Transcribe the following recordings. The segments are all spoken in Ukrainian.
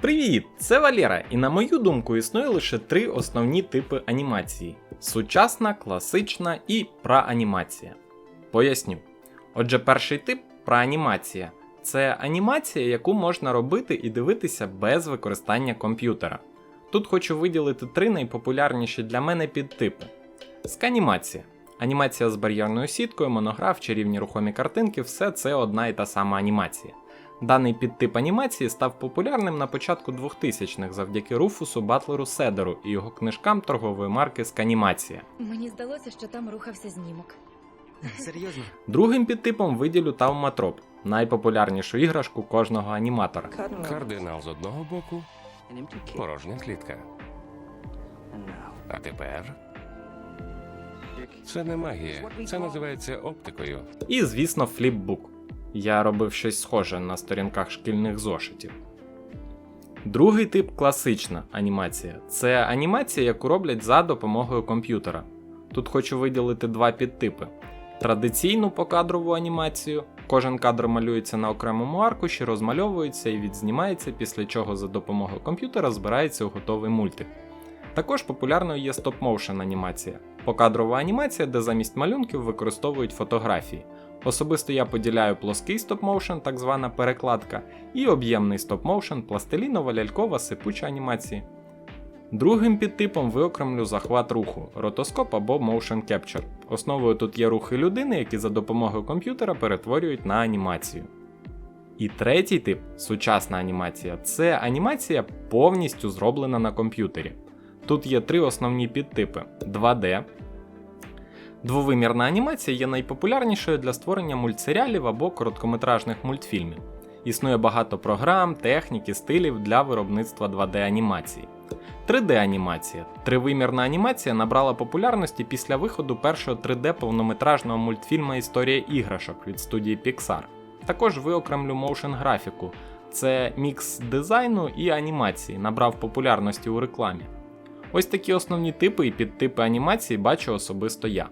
Привіт! Це Валера, і на мою думку існує лише три основні типи анімації: сучасна, класична і праанімація. Поясню. Отже, перший тип праанімація це анімація, яку можна робити і дивитися без використання комп'ютера. Тут хочу виділити три найпопулярніші для мене підтипи: сканімація. Анімація з бар'єрною сіткою, монограф, чарівні рухомі картинки все це одна і та сама анімація. Даний підтип анімації став популярним на початку 2000-х завдяки Руфусу Батлеру Седеру і його книжкам торгової марки Сканімація. Мені здалося, що там рухався знімок. Серйозно? Другим підтипом виділю Тауматроп, найпопулярнішу іграшку кожного аніматора. Кардинал з одного боку, порожня клітка. А тепер це не магія, це називається оптикою. І, звісно, фліпбук. Я робив щось схоже на сторінках шкільних зошитів. Другий тип класична анімація. Це анімація, яку роблять за допомогою комп'ютера. Тут хочу виділити два підтипи: традиційну покадрову анімацію. Кожен кадр малюється на окремому аркуші, розмальовується і відзнімається, після чого за допомогою комп'ютера збирається у готовий мультик. Також популярною є стоп-моушен анімація, покадрова анімація, де замість малюнків використовують фотографії. Особисто я поділяю плоский стоп-моушен, так звана перекладка, і об'ємний стоп-моушен, пластилінова, лялькова, сипуча анімації. Другим підтипом виокремлю захват руху, ротоскоп або motion capture. Основою тут є рухи людини, які за допомогою комп'ютера перетворюють на анімацію. І третій тип сучасна анімація це анімація повністю зроблена на комп'ютері. Тут є три основні підтипи: 2D. Двовимірна анімація є найпопулярнішою для створення мультсеріалів або короткометражних мультфільмів. Існує багато програм, технік і стилів для виробництва 2D-анімації. 3D-анімація. Тривимірна анімація набрала популярності після виходу першого 3D повнометражного мультфільму Історія іграшок від студії Pixar. Також виокремлю моушен графіку. Це мікс дизайну і анімації, набрав популярності у рекламі. Ось такі основні типи і підтипи анімації бачу особисто я.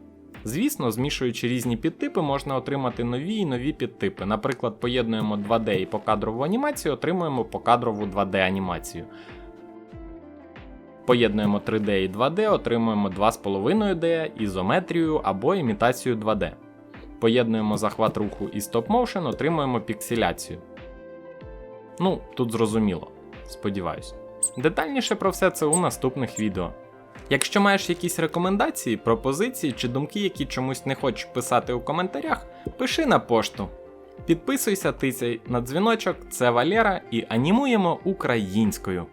Звісно, змішуючи різні підтипи, можна отримати нові і нові підтипи. Наприклад, поєднуємо 2D і покадрову анімацію, отримуємо покадрову 2D анімацію. Поєднуємо 3D і 2D, отримуємо 2,5D, ізометрію або імітацію 2D. Поєднуємо захват руху і стоп-моушен, отримуємо пікселяцію. Ну, тут зрозуміло, сподіваюсь. Детальніше про все це у наступних відео. Якщо маєш якісь рекомендації, пропозиції чи думки, які чомусь не хочеш писати у коментарях, пиши на пошту. Підписуйся, тицяй на дзвіночок, це Валера і анімуємо українською.